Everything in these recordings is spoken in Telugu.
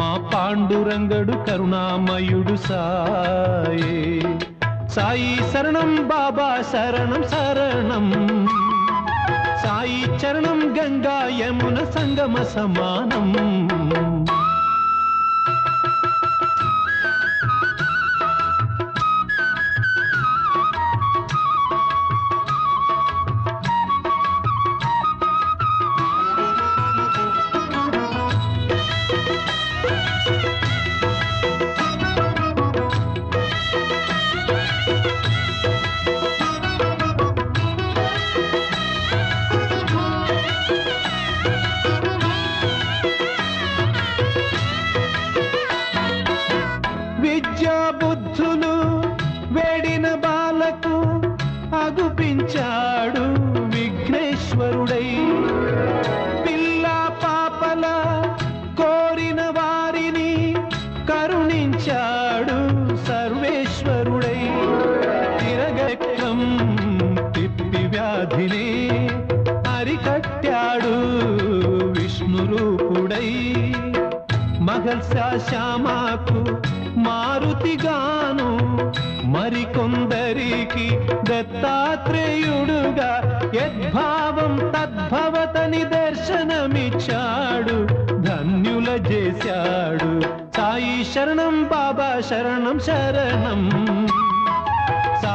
మా పాండురంగడు కరుణామయుడు సాయే. సాయి శరణం బాబా శరణం శరణం. సాయి చరణం గంగా యమున సంగమ సమానం. వ్యాధిని అరికట్టాడు విష్ణు రూపుడై మహర్షా శ్యామాకు మారుతిగాను మరికొందరికి దత్తాత్రేయుడుగా యద్భావం తద్భవతని దర్శనమిచ్చాడు ధన్యుల చేశాడు. సాయి శరణం బాబా శరణం శరణం.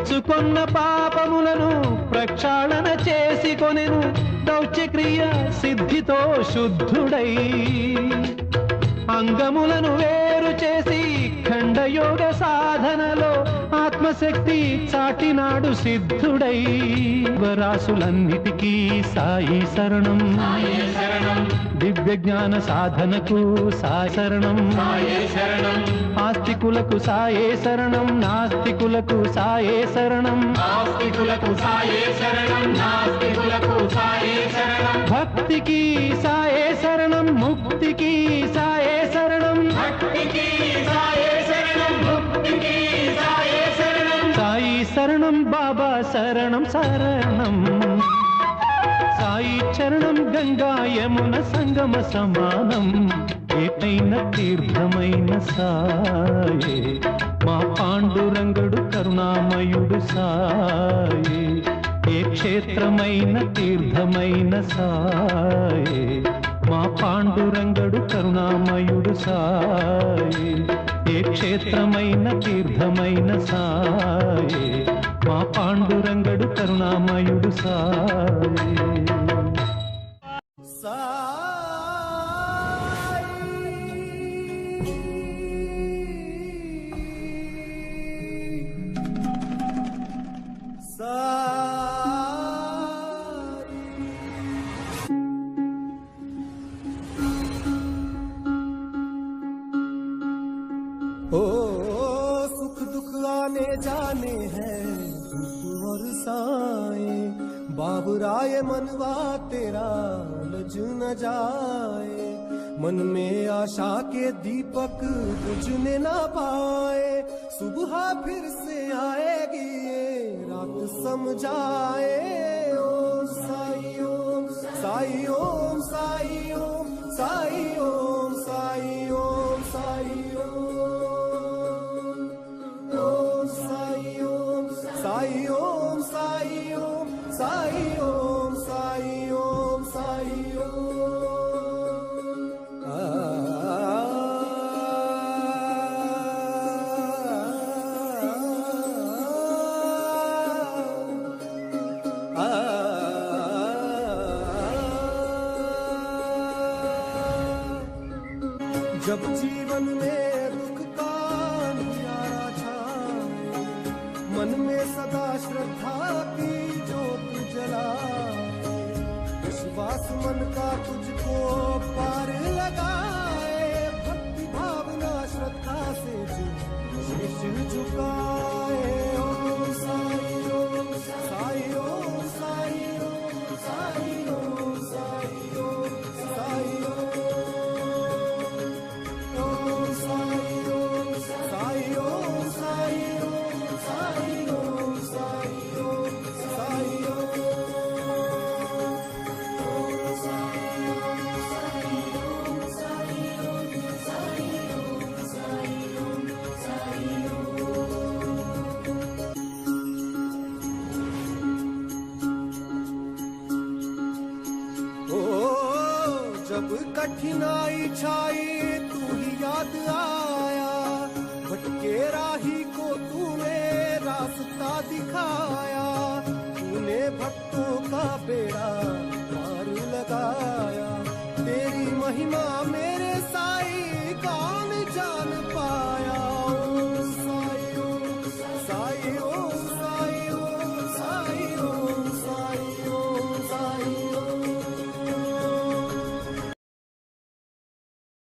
పుచ్చుకొన్న పాపములను ప్రక్షాళన చేసి కొనెను దౌత్యక్రియ సిద్ధితో శుద్ధుడై అంగములను వేరు చేసి ఖండయోగ సాధనలో ఆత్మశక్తి చాటినాడు సిద్ధుడై. వరాసులన్నిటికీ సాయి శరణం. దివ్య జ్ఞాన సాధనకు సాయి శరణం. ఆస్తికులకు సాయే శరణం నాస్తికులకు సాయే శరణం. ఆస్తికులకు సాయే శరణం నాస్తికులకు సాయే శరణం. భక్తికి సాయే శరణం ముక్తికి సాయే శరణం. భక్తికి సాయే శరణం ముక్తికి సాయే శరణం. సాయి శరణం బాబా శరణం శరణం. సాయి చరణం గంగా యమున సంగమ సమానం. ఏకైన తీర్థమైన సాయే. మా పాండురంగుడు కరుణామయుడు సాయే. ఏ క్షేత్రమైన తీర్థమైన సాయే. మా పాండురంగడు కరుణామయుడు సాయే. ఏ క్షేత్రమైన తీర్థమైన సాయే. మా పాండురంగడు కరుణామయుడు సాయే. ओ सुख दुख आने जाने हैं और साए। बाबुराए मनवा तेरा लज न जाए। मन में आशा के दीपक बुझने ना पाए। सुबह फिर से आएगी ये, रात समझाए। ओम साई ओम साई ओम साई ओम साई, ओम जब जीवन में दुख का अंधियारा छाए, मन में सदा श्रद्धा की ज्योत जला विश्वास मन का तुझको पार लगाए। कठिनाई छाई, तू ही याद आया। भटके राही को तूने रास्ता दिखाया। तूने भक्तों का बेड़ा पार लगाया। तेरी महिमा में